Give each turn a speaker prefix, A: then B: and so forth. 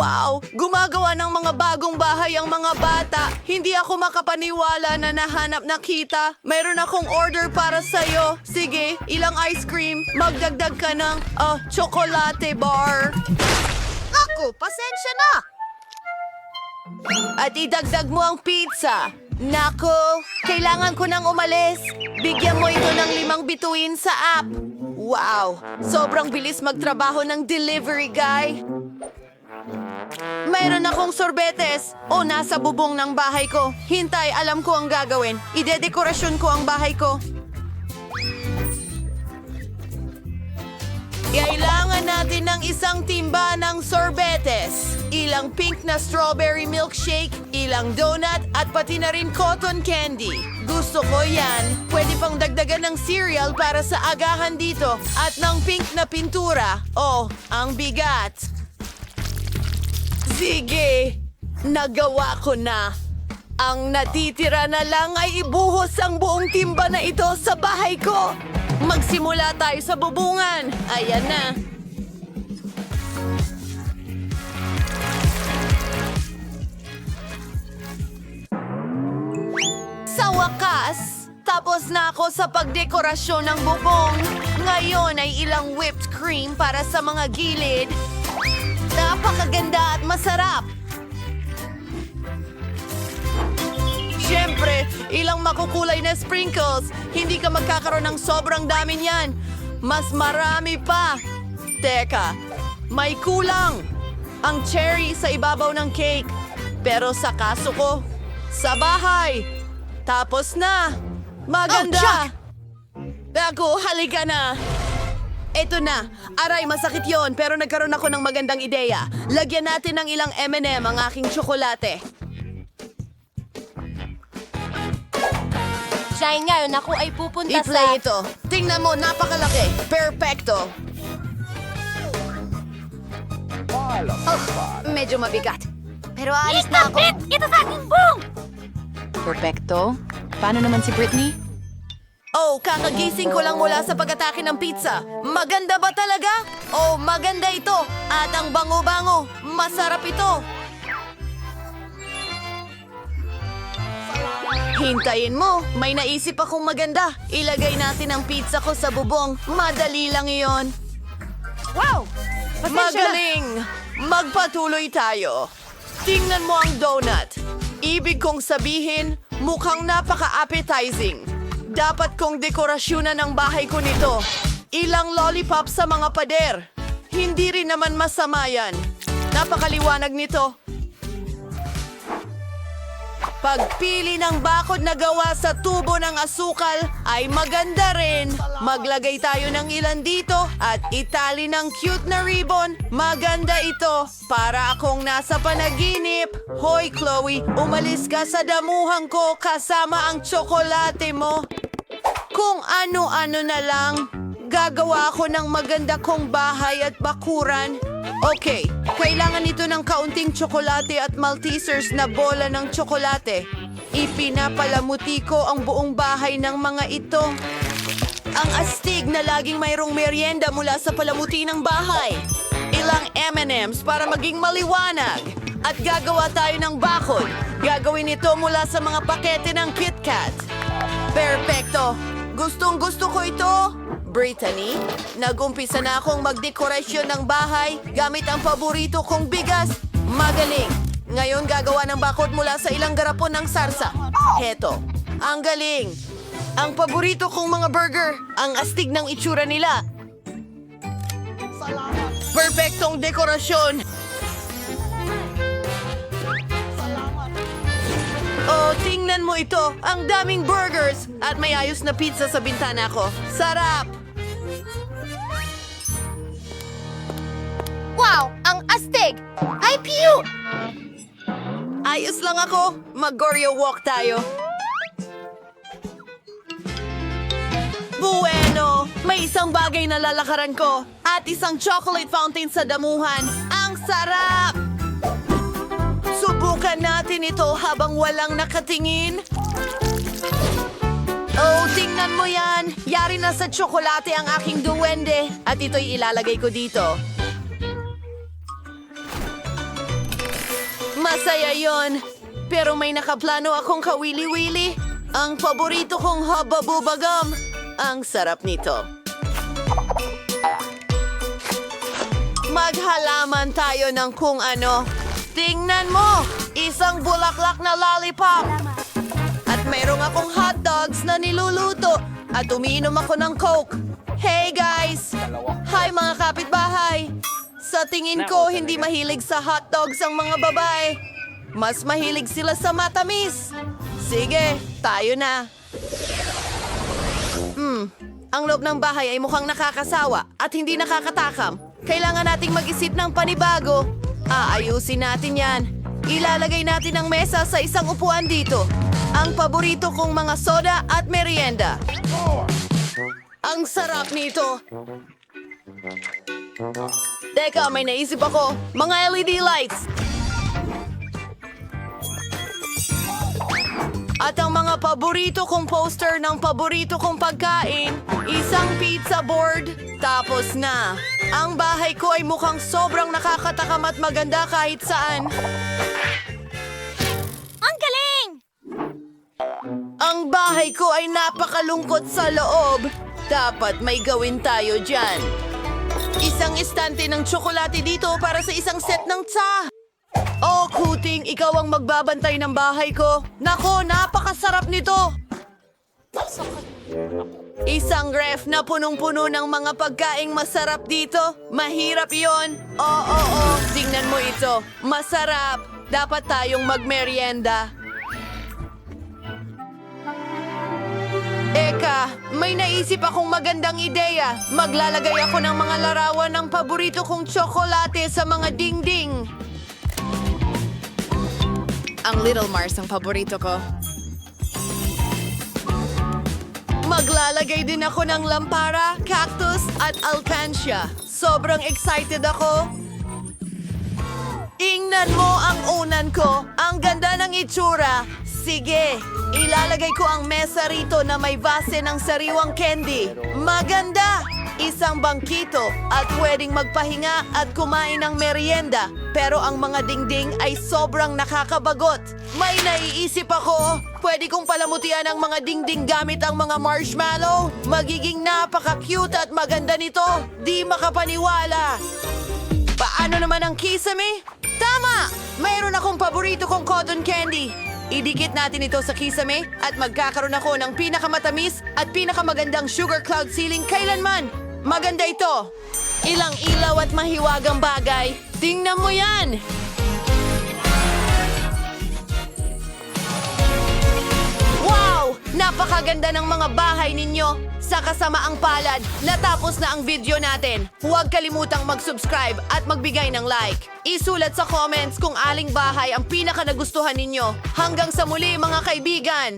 A: Wow! Gumagawa ng mga bagong bahay ang mga bata. Hindi ako makapaniwala na nahanap na kita. Mayroon akong order para sa'yo. Sige, ilang ice cream. Magdagdag ka ng ah, chocolate bar.
B: Ako, pasensya na!
A: At idagdag mo ang pizza. Nako, kailangan ko nang umalis. Bigyan mo ito ng limang bituin sa app. Wow, sobrang bilis magtrabaho ng delivery guy. Mayroon akong sorbetes. O, nasa bubong ng bahay ko. Hintay, alam ko ang gagawin. Idedekorasyon ko ang bahay ko. Kailangan natin ng isang timba ng sorbetes, ilang pink na strawberry milkshake, ilang donut, at pati na rin cotton candy. Gusto ko yan. Pwede pang dagdagan ng cereal para sa agahan dito at ng pink na pintura. Oh, ang bigat. Sige, nagawa ko na. Ang natitira na lang ay ibuhos ang buong timba na ito sa bahay ko. Magsimula tayo sa bubungan. Ayan na. Sa wakas, tapos na ako sa pagdekorasyon ng bubong. Ngayon ay ilang whipped cream para sa mga gilid. Napakaganda at masarap. Siyempre, ilang makukulay na sprinkles. Hindi ka magkakaroon ng sobrang dami niyan. Mas marami pa. Teka, may kulang. Ang cherry sa ibabaw ng cake. Pero sa kaso ko, sa bahay. Tapos na. Maganda. Ako, halika na. Eto na. Aray, masakit yon pero nagkaroon ako ng magandang ideya. Lagyan natin ng ilang M&M ang aking tsokolate.
B: Shine ngayon ako ay pupunta
A: I-play
B: sa...
A: ito. Tingnan mo, napakalaki. Perfecto.
B: Oh, medyo mabigat. Pero alis na ako. Ito sa aking boom!
C: Perfecto. Paano naman si Britney?
A: Oh, kakagising ko lang mula sa pag-atake ng pizza. Maganda ba talaga? Oh, maganda ito. At ang bango-bango. Masarap ito. Hintayin mo. May naisip akong maganda. Ilagay natin ang pizza ko sa bubong. Madali lang iyon.
B: Wow! Pasensya na.
A: Magaling! Magpatuloy tayo. Tingnan mo ang donut. Ibig kong sabihin, mukhang napaka-appetizing. Dapat kong dekorasyonan ang bahay ko nito. Ilang lollipop sa mga pader. Hindi rin naman masama yan. Napakaliwanag nito. Pagpili ng bakod na gawa sa tubo ng asukal ay maganda rin. Maglagay tayo ng ilan dito at itali ng cute na ribbon. Maganda ito. Para akong nasa panaginip. Hoy Chloe, umalis ka sa damuhan ko kasama ang tsokolate mo. Kung ano-ano na lang, gagawa ako ng maganda kong bahay at bakuran. Okay, kailangan ito ng kaunting tsokolate at Maltesers na bola ng tsokolate. Ipinapalamuti ko ang buong bahay ng mga ito. Ang astig na laging mayroong merienda mula sa palamuti ng bahay. Ilang M&M's para maging maliwanag. At gagawa tayo ng bakod. Gagawin ito mula sa mga pakete ng KitKat. Perfecto! Gustong gusto ko ito! Brittany, nag-umpisa na akong magdekorasyon ng bahay gamit ang paborito kong bigas. Magaling! Ngayon gagawa ng bakod mula sa ilang garapon ng sarsa. Heto, ang galing! Ang paborito kong mga burger, ang astig ng itsura nila. Perfectong dekorasyon! Oh, tingnan mo ito. Ang daming burgers at may ayos na pizza sa bintana ko. Sarap!
B: Wow! Ang astig! Ay, pew!
A: Ayos lang ako. Mag-Goryo walk tayo. Bueno! May isang bagay na lalakaran ko at isang chocolate fountain sa damuhan. Ang sarap! Subukan natin ito habang walang nakatingin. Oh, tingnan mo yan. Yari na sa tsokolate ang aking duwende. At ito'y ilalagay ko dito. Masaya yon. Pero may nakaplano akong kawili-wili. Ang paborito kong hababubagam. Ang sarap nito. Maghalaman tayo ng kung ano. Tingnan mo! Isang bulaklak na lollipop! At mayroong akong hot dogs na niluluto. At umiinom ako ng Coke. Hey guys! Hi mga kapitbahay! Sa tingin ko, hindi mahilig sa hot dogs ang mga babae. Mas mahilig sila sa matamis. Sige, tayo na. Hmm, ang loob ng bahay ay mukhang nakakasawa at hindi nakakatakam. Kailangan nating mag-isip ng panibago. Aayusin natin yan. Ilalagay natin ang mesa sa isang upuan dito. Ang paborito kong mga soda at merienda. Ang sarap nito. Teka, may naisip ako. Mga LED lights. At ang mga paborito kong poster ng paborito kong pagkain, isang pizza board, tapos na. Ang bahay ko ay mukhang sobrang nakakatakam at maganda kahit saan.
B: Ang galing!
A: Ang bahay ko ay napakalungkot sa loob. Dapat may gawin tayo dyan. Isang istante ng tsokolate dito para sa isang set ng tsa. Oh, Kuting, ikaw ang magbabantay ng bahay ko. Nako, napakasarap nito. Isang ref na punong-puno ng mga pagkaing masarap dito. Mahirap yon. Oo, oo, oo. Tingnan mo ito. Masarap. Dapat tayong magmerienda. Eka, may naisip akong magandang ideya. Maglalagay ako ng mga larawan ng paborito kong tsokolate sa mga dingding.
C: Ang Little Mars ang paborito ko.
A: Maglalagay din ako ng lampara, cactus at alpansia. Sobrang excited ako. Ingnan mo ang unan ko. Ang ganda ng itsura. Sige, ilalagay ko ang mesa rito na may base ng sariwang candy. Maganda! Isang bangkito at pwedeng magpahinga at kumain ng merienda. Pero ang mga dingding ay sobrang nakakabagot. May naiisip ako. Pwede kong palamutian ang mga dingding gamit ang mga marshmallow. Magiging napaka-cute at maganda nito. Di makapaniwala. Paano naman ang kisame? Tama! Mayroon akong paborito kong cotton candy. Idikit natin ito sa kisame at magkakaroon ako ng pinakamatamis at pinakamagandang sugar cloud ceiling kailanman. Maganda ito. Ilang ilaw at mahiwagang bagay. Tingnan mo yan! Wow! Napakaganda ng mga bahay ninyo. Sa kasamaang palad, natapos na ang video natin. Huwag kalimutang mag-subscribe at magbigay ng like. Isulat sa comments kung aling bahay ang pinaka nagustuhan ninyo. Hanggang sa muli mga kaibigan!